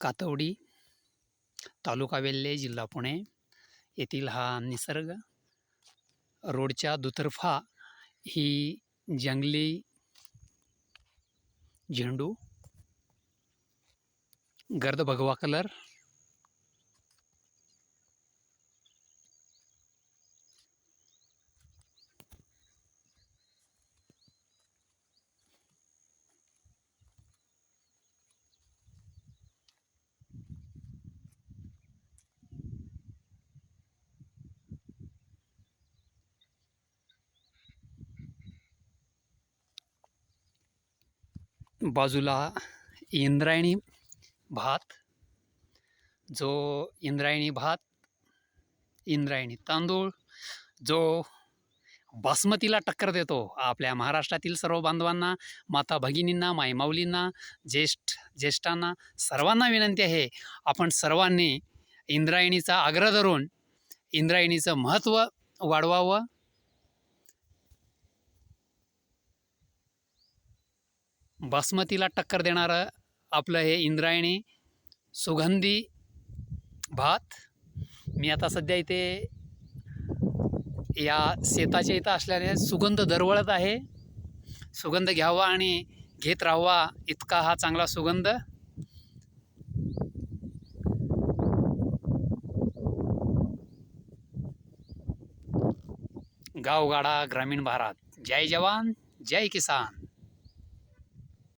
कातवडी तालुका वेल्हे जिल्हा पुणे. येथील हा निसर्ग रोडच्या दुतर्फा ही जंगली झेंडू गर्द भगवा कलर बाजूला इंद्रायणी भात. जो इंद्रायणी भात इंद्रायणी तांदूळ जो बासमतीला टक्कर देतो आपल्या महाराष्ट्रातील सर्व बांधवांना माता भगिनींना मायमाऊलींना ज्येष्ठ ज्येष्ठांना सर्वांना विनंती आहे आपण सर्वांनी इंद्रायणीचा आग्रह धरून इंद्रायणीचं महत्त्व वाढवावं. बासमतीला टक्कर देणारं आपलं हे इंद्रायणी सुगंधी भात. मी आता सध्या इथे या शेताच्या इथं असल्याने सुगंध दरवळत आहे. सुगंध घ्यावा आणि घेत राहावा. इतका हा चांगला सुगंध. गावगाडा ग्रामीण भारत. जय जवान जय किसान.